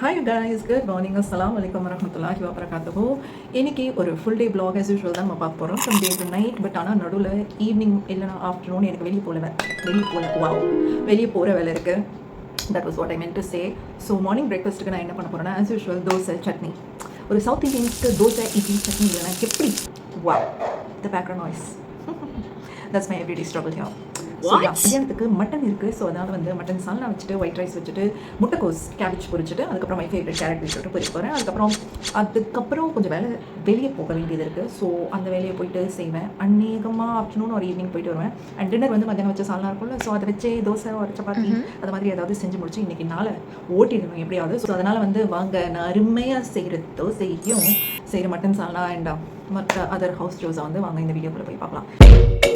Hi guys. Good morning அஸ்லாம் வலைக்கம் வரமத்துல்லாஹி வபரகாத்துஹு இன்னைக்கு ஒரு full day vlog as usual தான் நம்ம பார்க்க போகிறோம் from day to night but ஆனால் நடுவில் ஈவினிங் இல்லைனா ஆஃப்டர்நூன் எனக்கு வெளியே போகல வெளியே போகல. வா வெளியே போகிற வேலை இருக்குது that was what I meant to say so morning பிரேக்ஃபாஸ்ட்டுக்கு நான் என்ன பண்ண போகிறேன்னா as யூஷுவல் தோசை சட்னி. ஒரு சவுத் இந்தியன்ஸ்க்கு தோசை இட்லி சட்னி இல்லைனா எப்படி? வா the background noise that's my everyday struggle here so மத்தியானத்துக்கு மட்டன் இருக்குது ஸோ அதனால் வந்து மட்டன் சால்னா வச்சுட்டு ஒயிட் ரைஸ் வச்சுட்டு முட்டைக்கோஸ் கேபேஜ் பொரிச்சிட்டு அதுக்கப்புறம் மை ஃபேவரட் கேரட் வச்சுட்டு பொரிக்க போகிறேன் அதுக்கப்புறம் அதுக்கப்புறம் கொஞ்சம் வேலை வெளியே போக வேண்டியது இருக்குது ஸோ அந்த வேலையை போயிட்டு செய்வேன். அநேகமாக ஆஃப்டர்நூன் ஒரு ஈவினிங் போயிட்டு வருவேன். அண்ட் டின்னர் வந்து மத்தியானம் வச்ச சால்னா இருக்கும்ல. ஸோ அதை வச்சே தோசை ஒரு சப்பாத்தி அது மாதிரி ஏதாவது செஞ்சு முடிச்சு இன்றைக்கி நாளை ஓட்டிடணும் எப்படியாவது. ஸோ அதனால் வந்து வாங்க நான் அருமையாக செய்கிற தோசைக்கும் செய்கிற மட்டன் சால்னா அண்ட் மற்ற அதர் ஹவுஸ் ஜோஸை வந்து வாங்க. இந்த வீடியோக்குள்ளே போய் பார்க்கலாம்.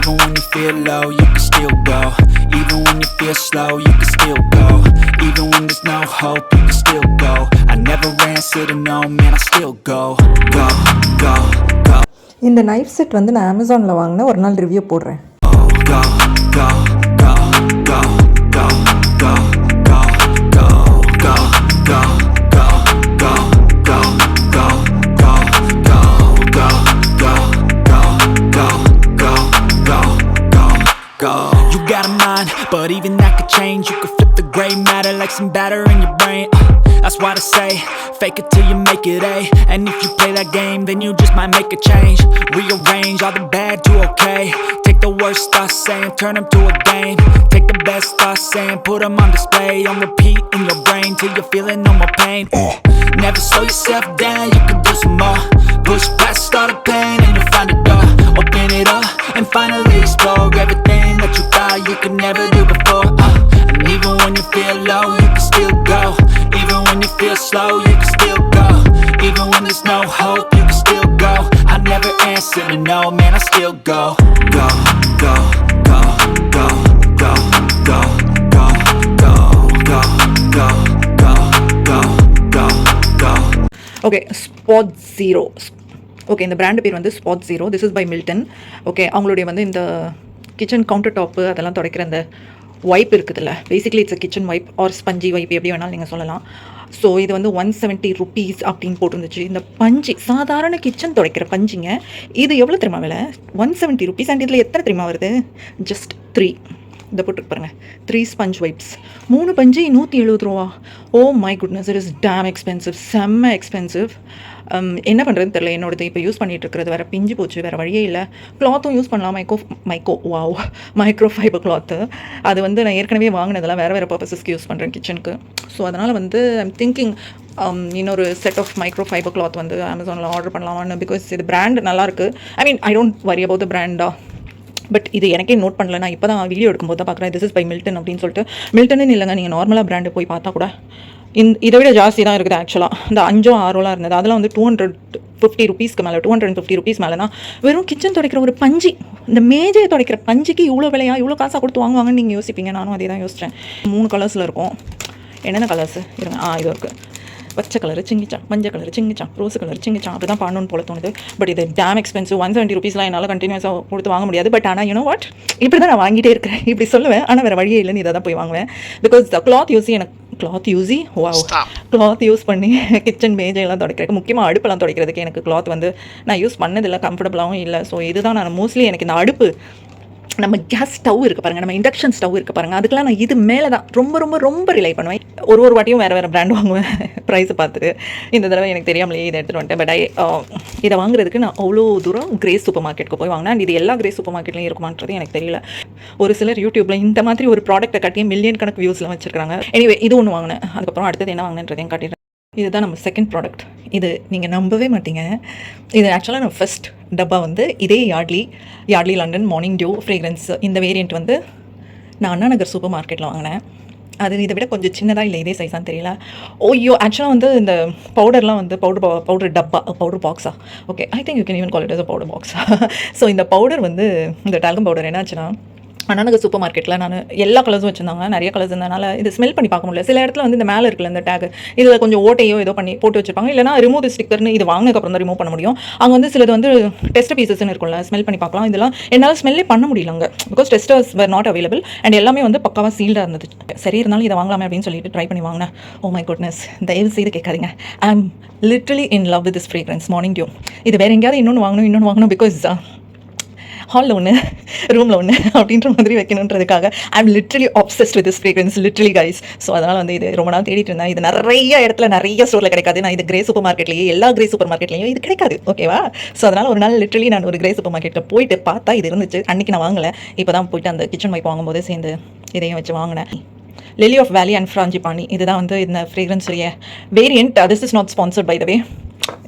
Even when you feel low, you can still go Even when you feel slow, you can still go Even when there's no hope, you can still go I never answer no, man, I still go Go, go, go இந்த knife set வந்து நான் அமேசானில் வாங்கினேன் ஒரு நாள் review போடுறேன் Go, go, go, go, go, go change. You could flip the gray matter like some batter in your brain. Uh, That's why I say, fake it till you make it A. And if you play that game, then you just might make a change. Rearrange all the bad to okay. Take the worst thoughts saying, turn them to a game. Take the best thoughts saying, put them on display. On repeat in your brain till you're feeling no more pain. Uh, Never slow yourself down, you can do some more. Push past all the pain and you'll find a door. Open it up and finally okay spot zero okay இந்த brand பேர் வந்து spot zero this is by Milton okay அவங்களுடைய வந்து இந்த kitchen counter top அதெல்லாம் துடைக்கிற அந்த wipe இருக்குதுல்ல. Basically it's a kitchen wipe or spongy wipe எப்படி வேணாலும் நீங்கள் சொல்லலாம். ஸோ இது வந்து ஒன் செவன்ட்டி ருபீஸ் அப்படின்னு போட்டிருந்துச்சு. இந்த பஞ்சு சாதாரண கிச்சன் துடைக்கிற பஞ்சுங்க இது எவ்வளோ தெரியுமா விலை? ஒன் செவன்ட்டி ருபீஸ் அண்ட் இதில் எத்தனை தெரியுமா வருது? ஜஸ்ட் த்ரீ இந்த போட்டுருக்கு பாருங்க. த்ரீ ஸ்பஞ்ச் வைப்ஸ் மூணு பஞ்சு நூற்றி எழுபது ரூபா. ஓ my goodness it is damn expensive செம்ம எக்ஸ்பென்சிவ் um, என்ன பண்ணுறதுன்னு தெரில என்னோடது இப்போ யூஸ் பண்ணிகிட்டு இருக்கிறது வேறு பிஞ்சு போச்சு வேறு வழியே இல்லை. கிளாத்தும் யூஸ் பண்ணலாம். மைக்கோ மைக்கோ வாவ் மைக்ரோ ஃபைபர் கிளாத்து அது வந்து நான் ஏற்கனவே வாங்கினதெல்லாம் வேறு வேறு பர்பஸஸ்க்கு யூஸ் பண்ணுறேன் கிச்சனுக்கு ஸோ அதனால் வந்து ஐம் திங்கிங் um, இன்னொரு set of micro fiber cloth வந்து அமேசானில் ஆர்டர் பண்ணலாமான்னு பிகாஸ் இது பிராண்ட் நல்லாயிருக்கு I mean I don't worry about the பிராண்டா but இது எனக்கே நோட் பண்ணல. நான் இப்போ தான் வீடியோ எடுக்கும்போது தான் பார்க்குறேன். திஸ் இஸ் பை மில்டன் அப்படின்னு சொல்லிட்டு. மில்டன்னு இல்லைங்க நீங்கள் நார்மலாக பிராண்டு போய் பார்த்தா கூட இந்த இதை விட ஜாஸ்தி தான் இருக்குது ஆக்சுவலாக இந்த அஞ்சோ ஆறோலாம் இருந்தது. அதெல்லாம் வந்து டூ ஹண்ட்ரட் ஃபிஃப்டி ருபீஸ்க்கு மேலே டூ ஹண்ட்ரட் ஃபிஃப்டி ருபீஸ் மேலே தான். வெறும் கிச்சன் துடைக்கிற ஒரு பஞ்சு இந்த மேஜையை துடைக்கிற பஞ்சுக்கு இவ்வளோ விலையா இவ்வளோ காசாக கொடுத்து வாங்குவாங்கன்னு நீங்கள் யோசிப்பீங்க. நானும் அதே தான் யோசித்தேன் மூணு கலர்ஸில் இருக்கும். என்னென்ன கலர்ஸ் இருங்க. ஆ இது இருக்குது பச்சை கலர் சிங்கிச்சான் மஞ்சள் கலர் சிங்கிச்சான் ரோஸ் கலர் சிங்கிச்சான். அப்படி தான் பண்ணணும்னு போல தோணுது. பட் இது டேம் எக்ஸ்பென்சிவ் ஒன் செவன்ட்டி ருபீஸ்லாம் என்னால் கண்டினியூஸாக கொடுத்து வாங்க முடியாது. பட் ஆனால் யூனோ வாட் இப்படி தான் நான் வாங்கிட்டே இருக்கிறேன். இப்படி சொல்லுவேன். ஆனால் வேறு வழியே இல்லைன்னு இதை தான் போய் வாங்குவேன். பிகாஸ் த கிளாத் யூஸி எனக்கு கிளாத் யூஸி வா கிளாத் யூஸ் பண்ணி கிச்சன் மேஜையெல்லாம் துடைக்கிறதுக்கு முக்கியமாக அடுப்பெல்லாம் துடைக்கிறதுக்கு எனக்கு கிளாத் வந்து நான் யூஸ் பண்ணதில்லை கம்ஃபர்டபுளாகவும் இல்லை. ஸோ இதுதான் நான் மோஸ்ட்லி எனக்கு இந்த அடுப்பு நம்ம கேஸ் ஸ்டவ் இருக்குது பாருங்கள் நம்ம இண்டக்ஷன் ஸ்டவ் இருக்குது பாருங்கள் அதுக்கெலாம் நான் இது மேலே தான் ரொம்ப ரொம்ப ரொம்ப ரிலை பண்ணுவேன். ஒரு ஒரு வாட்டியும் வேறு வேறு பிராண்ட் வாங்குவேன். ப்ரைஸை பார்த்துட்டு. இந்த தடவை எனக்கு தெரியாமலே இதை எடுத்துகிட்டு வந்துட்டேன். பட் ஐ uh, இதை வாங்குறதுக்கு நான் அவ்வளோ தூரம் கிரேஸ் சூப்பர் மார்க்கெட்டுக்கு போய் வாங்கினேன். இது எல்லா கிரேஸ் சூப்பர் மார்க்கெட்லையும் இருக்குமான்றது எனக்கு தெரியல. ஒரு சிலர் யூடியூப்பில் இந்த மாதிரி ஒரு ப்ராடக்ட்டை கட்டி மில்லியன் கணக்கு வியூஸ்லாம் வச்சிருக்காங்க எனிவே இது ஒன்று வாங்கினேன். அதுக்கப்புறம் அடுத்தது என்ன வாங்கினேன்றதையும் காட்டிடுறேன். இதுதான் நம்ம செகண்ட் ப்ராடக்ட் இது நீங்கள் நம்பவே மாட்டீங்க. இது ஆக்சுவலாக நான் ஃபஸ்ட் டப்பா வந்து இதே Yardley Yardley London morning dew fragrance இந்த வேரியண்ட் வந்து நான் அண்ணா நகர் சூப்பர் மார்க்கெட்டில் வாங்கினேன். அது இதை விட கொஞ்சம் சின்னதாக இல்லை இதே சைஸாக தெரியல. ஓய்யோ ஆக்சுவலாக வந்து இந்த பவுடர்லாம் வந்து பவுடர் பவுடர் டப்பா powder பாக்ஸா okay I think you can even call it as a powder பாக்ஸா so இந்த பவுடர் வந்து இந்த டால்கம் பவுடர் ஆனால் எனக்கு சூப்பர் மார்க்கெட்டில் நான் எல்லா கலர்ஸும் வச்சுருந்தாங்க. நிறைய கலர்ஸ் இருந்தனால இது ஸ்மெல் பண்ணி பார்க்க முடியல. சில இடத்துல வந்து இந்த மேலே இருக்குல்ல இந்த டேக் இதில் கொஞ்சம் ஓட்டையோ ஏதோ பண்ணி போட்டு வச்சிருப்பாங்க. இல்லைனா ரிமூவ் ஸ்டிக்கர்னு இது வாங்கினதுக்கப்புறம் தான் ரிமூவ் பண்ண முடியும். அங்கே வந்து சிலது வந்து டெஸ்ட் பீசஸ்னு இருக்கும்ல ஸ்மெல் பண்ணி பார்க்கலாம். இதெல்லாம் என்னால் ஸ்மெல்லே பண்ண முடியல அங்கே. Because testers were not available and எல்லாமே வந்து பக்காவாக சீல்டாக இருந்தது. சரி இருந்தாலும் இதை வாங்கலாமே அப்படின்னு சொல்லிட்டு ட்ரை பண்ணி வாங்கினேன். ஓ மை குட்னஸ் தயவு செய்து கேட்காதீங்க. I am literally in love with this fragrance morning dew இது வேறு எங்கேயாவது இன்னொன்று வாங்கணும் இன்னொன்று வாங்கணும் பிகாஸ் ஹாலில் ஒன்று ரூமில் ஒன்று அப்படின்ற மாதிரி வைக்கணுன்றதுக்காக I am literally obsessed with this frequency literally guys so அதனால் வந்து இது ரொம்ப நாள் தேடிட்டு இருந்தேன். இது நிறைய இடத்துல நிறைய ஸ்டோரில் கிடைக்காது. நான் இது கிரே சூப்பர் மார்க்கெட்லேயே எல்லா கிரே சூப்பர் மார்க்கெட்லேயும் இது கிடைக்காது. ஓகேவா ஸோ அதனால் ஒரு நாள் லிட்ரலி நான் ஒரு கிரே சூப்பர் மார்க்கெட்டில் போயிட்டு பார்த்தா இது இருந்துச்சு. அன்றைக்கி நான் வாங்கலை. இப்போ தான் போயிட்டு அந்த கிச்சன் வைப் வாங்கும்போது சேர்ந்து இதையும் வச்சு வாங்கினேன். Lily of valley and frangipani இதுதான் வந்து இந்த ஃப்ரேக்ரன்ஸுடைய variant this is not sponsored by the way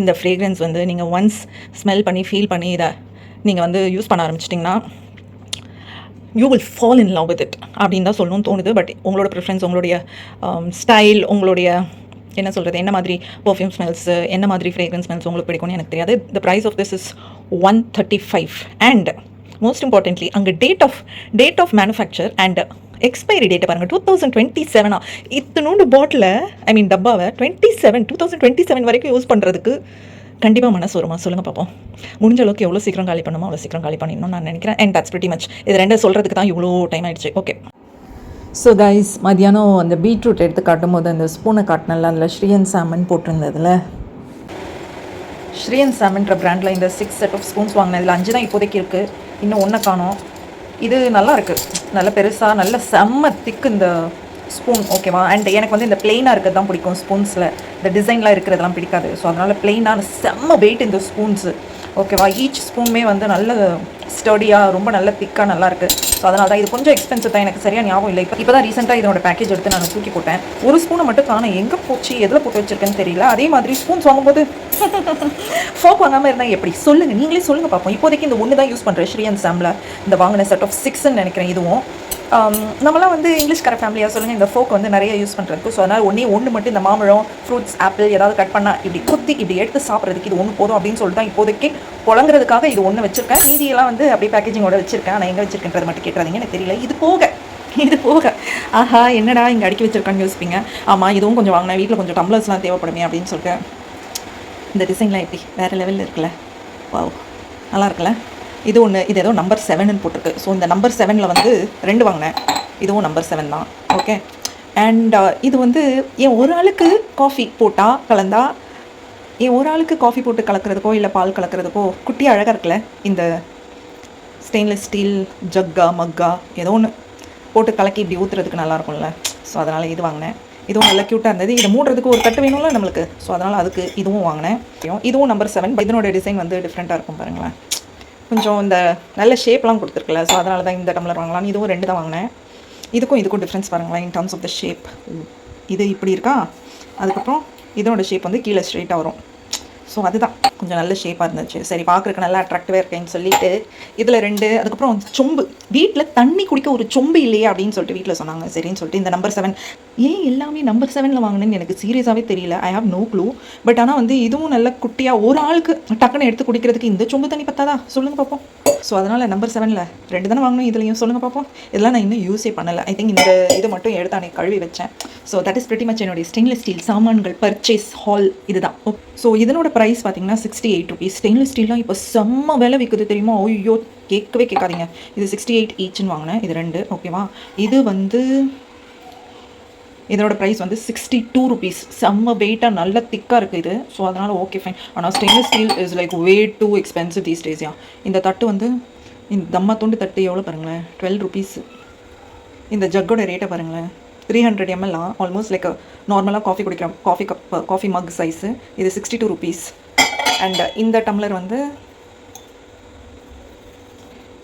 இந்த ஃப்ரேக்ரன்ஸ் வந்து நீங்கள் ஒன்ஸ் ஸ்மெல் பண்ணி ஃபீல் பண்ணி இதை நீங்கள் வந்து யூஸ் பண்ண ஆரம்பிச்சிட்டிங்கன்னா you will fall in love with it அப்படின்னு தான் சொல்லணும்னு தோணுது. பட் உங்களோட ப்ரிஃபரன்ஸ் உங்களுடைய um, ஸ்டைல் உங்களுடைய என்ன சொல்கிறது என்ன மாதிரி பர்ஃப்யூம் ஸ்மெல்ஸ் என்ன மாதிரி ஃப்ரேக்ரன்ஸ் ஸ்மெல்ஸ் உங்களுக்கு பிடிக்கும்னு எனக்கு தெரியாது. The price of this is one thirty five and most importantly அங்கே date of date of manufacture and expiry டேட்டை பாருங்கள் டூ தௌசண்ட் டுவெண்ட்டி செவனா இத்தனோண்டு பாட்டில் ஐ மீன் டப்பாவை twenty seven two thousand twenty seven வரைக்கும் யூஸ் பண்ணுறதுக்கு கண்டிப்பாக மனசு வருமா? சொல்லுங்கள் பார்ப்போம் முடிஞ்ச அளவுக்கு எவ்வளோ சீக்கிரம் காலி பண்ணுமோ அவ்வளோ சீக்கிரம் காலி பண்ணிடணும்னு நான் நினைக்கிறேன். அண்ட் தட்ஸ் பிரிட்டி மச் இது ரெண்டும் சொல்கிறதுக்கு தான் இவ்வளோ டைம் ஆயிடுச்சு. ஓகே ஸோ கைஸ் மதியானம் அந்த பீட்ரூட் எடுத்து காட்டும் போது அந்த ஸ்பூனை காட்டினல அதில் ஸ்ரீயன் சாமன் போட்டிருந்ததுல. ஸ்ரீயன் சாமன்ற பிராண்டில் இந்த சிக்ஸ் செட் ஆஃப் ஸ்பூன்ஸ் வாங்கினேன். இதில் அஞ்சு தான் இப்போதைக்கு இருக்குது இன்னும் ஒன்றை காணோம். இது நல்லா இருக்குது நல்ல பெருசாக நல்ல செம்ம திக்கு இந்த ஸ்பூன் ஓகேவா அண்ட் எனக்கு வந்து இந்த பிளெயினாக இருக்கிறது தான் பிடிக்கும் ஸ்பூன்ஸில் இந்த டிசைன்லாம் இருக்கிறதெல்லாம் பிடிக்காது. ஸோ அதனால் பிளெயினான செம்ம வெயிட் இந்த ஸ்பூன்ஸு ஓகேவா ஈச் ஸ்பூனுமே வந்து நல்ல ஸ்டடியாக ரொம்ப நல்ல திக்காக நல்லாயிருக்கு ஸோ அதனால் தான் இது கொஞ்சம் எக்ஸ்பென்சிவ் தான். எனக்கு சரியாக ஞாபகம் இல்லை. இப்போ இப்போ தான் ரீசெண்டாக இதனோட பேக்கேஜ் எடுத்து நான் தூக்கி போட்டேன். ஒரு ஸ்பூனை மட்டும் காணும் எங்கே போச்சு எதில் போட்டு வச்சிருக்கேன்னு தெரியல. அதே மாதிரி ஸ்பூன்ஸ் வாங்கும்போது ஃபோக் வாங்காமல் இருந்தால் எப்படி? சொல்லுங்கள் நீங்களே சொல்லுங்கள் பார்ப்போம் இப்போதைக்கு இந்த ஒன்று தான் யூஸ் பண்ணுறேன் ஸ்ரீயன் சாமில் இந்த வாங்கின செட் ஆஃப் சிக்ஸ்ன்னு நினைக்கிறேன். இதுவும் நம்மளாம் நம்மலாம் வந்து இங்கிலீஷ்கார ஃபேமிலியாக சொல்லுங்கள் இந்த ஃபோக் வந்து நிறைய யூஸ் பண்ணுறதுக்கு ஸோ அதனால் ஒன்றே ஒன்று மட்டும் இந்த மாம்பழம் ஃப்ரூட்ஸ் ஆப்பிள் ஏதாவது கட் பண்ணால் இப்படி குத்தி இப்படி எடுத்து சாப்பிட்றதுக்கு இது ஒன்று போதும் அப்படின்னு சொல்லிட்டு தான் இப்போதைக்கு புழங்குறதுக்காக இது ஒன்று வச்சுருக்கேன். மீதியெல்லாம் வந்து அப்படியே பேக்கேஜிங்கோட வச்சுருக்கேன். நான் எங்கே வச்சுருக்கேன்றது மட்டும் கேட்டுறதுங்க எனக்கு தெரியல. இது போக இது போக. ஆஹா என்னடா இங்கே அடுக்கி வச்சிருக்கான்னு யோசிப்பீங்க. ஆமாம் இதுவும் கொஞ்சம் வாங்கினேன். வீட்டில் கொஞ்சம் டம்ளர்ஸ்லாம் தேவைப்படுமே அப்படின்னு சொல்லிட்டு. இந்த டிசைன்லாம் எப்படி? வேறு லெவலில் இருக்குல்ல? வாவ் நல்லா இருக்குல்ல? இது ஒன்று இது ஏதோ நம்பர் செவன்னு போட்டிருக்கு. ஸோ இந்த நம்பர் செவனில் வந்து ரெண்டு வாங்கினேன். இதுவும் நம்பர் செவன் தான். ஓகே அண்ட் uh, இது வந்து என் ஒரு ஆளுக்கு காஃபி போட்டால் கலந்தா என் ஒரு ஆளுக்கு காஃபி போட்டு கலக்கிறதுக்கோ இல்லை பால் கலக்கிறதுக்கோ குட்டி அழகாக இருக்குல்ல? இந்த ஸ்டெயின்லெஸ் ஸ்டீல் ஜக்கா மக்கா ஏதோ ஒன்று போட்டு கலக்கி இப்படி ஊற்றுறதுக்கு நல்லா இருக்கும்ல. ஸோ அதனால் இது வாங்கினேன். இதுவும் நல்லா க்யூட்டாக இருந்தது. இதை மூடுறதுக்கு ஒரு தட்டு வேணும்ல நம்மளுக்கு. ஸோ அதனால் அதுக்கு இதுவும் வாங்கினேன். இதுவும் நம்பர் செவன் இதனோட டிசைன் வந்து டிஃப்ரெண்ட்டாக இருக்கும் பாருங்களேன். கொஞ்சம் இந்த நல்ல ஷேப்லாம் கொடுத்துருக்குல்ல ஸோ அதனால தான் இந்த டம்ளர் வாங்கலாம் இதுவும் ரெண்டு தான் வாங்கினேன். இதுக்கும் இதுக்கும் டிஃப்ரென்ஸ் பாருங்களேன் in terms of the shape இது இப்படி இருக்கா? அதுக்கப்புறம் இதனோட ஷேப் வந்து கீழே ஸ்ட்ரெயிட்டாக வரும். ஸோ அதுதான். கொஞ்சம் நல்ல ஷேப்பாக இருந்துச்சு. சரி பார்க்குறக்கு நல்லா அட்ராக்டிவாக இருக்கேன்னு சொல்லிட்டு இதில் ரெண்டு அதுக்கப்புறம் சொம்பு. வீட்டில் தண்ணி குடிக்க ஒரு சொம்பு இல்லையே அப்படின்னு சொல்லிட்டு வீட்டில் சொன்னாங்க. சரின்னு சொல்லிட்டு இந்த நம்பர் செவன் ஏன் எல்லாமே நம்பர் செவனில் வாங்கினேன்னு எனக்கு சீரியஸாகவே தெரியல. I have no clue but ஆனால் வந்து இதுவும் நல்ல குட்டியாக ஒரு ஆளுக்கு டக்குன்னு எடுத்து குடிக்கிறதுக்கு இந்த சொம்பு தண்ணி பத்தாதா? சொல்லுங்கள் பார்ப்போம் ஸோ அதனால் நம்பர் செவனில் ரெண்டு தானே வாங்கணும் இதுலையும் சொல்லுங்கள் பார்ப்போம் இதெல்லாம் நான் இன்னும் யூஸே பண்ணலை. ஐ திங்க் இந்த இது மட்டும் எடுத்து அன்னைக்கு கழுவி வச்சேன். So that is pretty much என்னுடைய ஸ்டெயின்லெஸ் ஸ்டீல் சாமான்கள் பர்ச்சேஸ் ஹால் இதுதான். ஸோ இதனோட ப்ரைஸ் பார்த்தீங்கன்னா சிக்ஸ்டி எயிட் ருபீஸ் ஸ்டெயின்லெஸ் ஸ்டீல்லாம் இப்போ செம்ம விலை விற்குது தெரியுமா? ஐயோ கேட்கவே கேட்காதீங்க. இது சிக்ஸ்டி எயிட் ஈச்சுன்னு வாங்கினேன். இது ரெண்டு. ஓகேவா இது வந்து இதனோட ப்ரைஸ் வந்து சிக்ஸ்டி டூ ருபீஸ் செம்ம வெயிட்டாக நல்ல திக்காக இருக்குது இது. ஸோ அதனால் ஓகே ஃபைன் ஆனால் stainless steel is like way too expensive these டேஸ்யா இந்த தட்டு வந்து இந்த தம்மா துண்டு தட்டு எவ்வளோ பாருங்களேன்? டுவெல் ருபீஸ் இந்த ஜக்கோட ரேட்டை பாருங்களேன். த்ரீ ஹண்ட்ரட் எம்எல்லாம் ஆல்மோஸ்ட் லைக் நார்மலாக காஃபி குடிக்கிற coffee cup coffee mug size இது சிக்ஸ்டி டூ ருபீஸ் அண்ட் இந்த டம்ளர் வந்து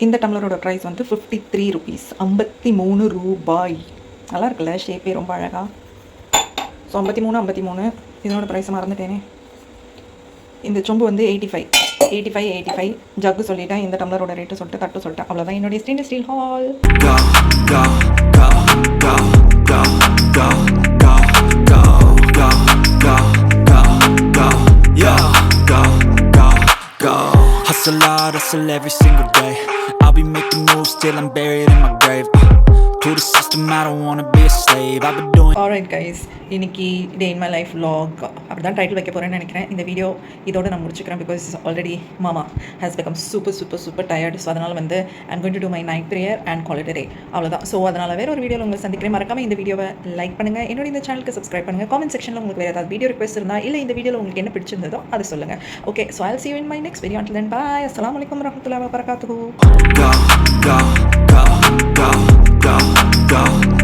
இந்த டம்ளரோட ப்ரைஸ் வந்து ஃபிஃப்டி த்ரீ ருபீஸ் ஐம்பத்தி மூணு ரூபாய். நல்லா இருக்குல்ல ஷேப்பே ரொம்ப அழகாக ஸோ ஐம்பத்தி மூணு ஐம்பத்தி மூணு இதனோட ப்ரைஸ் மறந்துட்டேனே இந்த சொம்பு வந்து eighty five eighty five eighty five jug சொல்லிட்டேன் இந்த டம்ளரோட ரேட்டு சொல்லிட்டு தட்டு சொல்லிட்டேன் அவ்வளோதான் என்னுடைய steel steel haul Hustle hard, hustle every single day I'll be making moves till I'm buried in my grave alright guys இன்னைக்கு day in my life vlog. அப்படி தான் டைட்டில் வைக்க போகிறேன்னு நினைக்கிறேன். இந்த வீடியோ இதோட நான் முடிச்சுக்கிறேன் பிகாஸ் ஆல்ரெடி மாமா has become super super super tired so அதனால் வந்து I'm going to to my night prayer and call it day அவ்வளோதான் ஸோ அதனால் வேற ஒரு வீடியோவில் உங்களை சந்திக்கிறேன். மறக்காம இந்த வீடியோவை லைக் பண்ணுங்கள் என்னோட இந்த சேனலுக்கு சப்ஸ்கிரைப் பண்ணுங்கள் காமெண்ட் செக்ஷனில் உங்களுக்கு வேறு ஏதாவது வீடியோ ரிக்வெஸ்ட் இருந்தால் இல்லை இந்த வீடியோவில் உங்களுக்கு என்ன பிடிச்சிருந்ததோ அதை சொல்லுங்கள் okay so I'll see in my next video and then bye அஸ்லாம் வலைக்கம் வரமத்துல்லா வரகாத்துஹூ Go, go, go.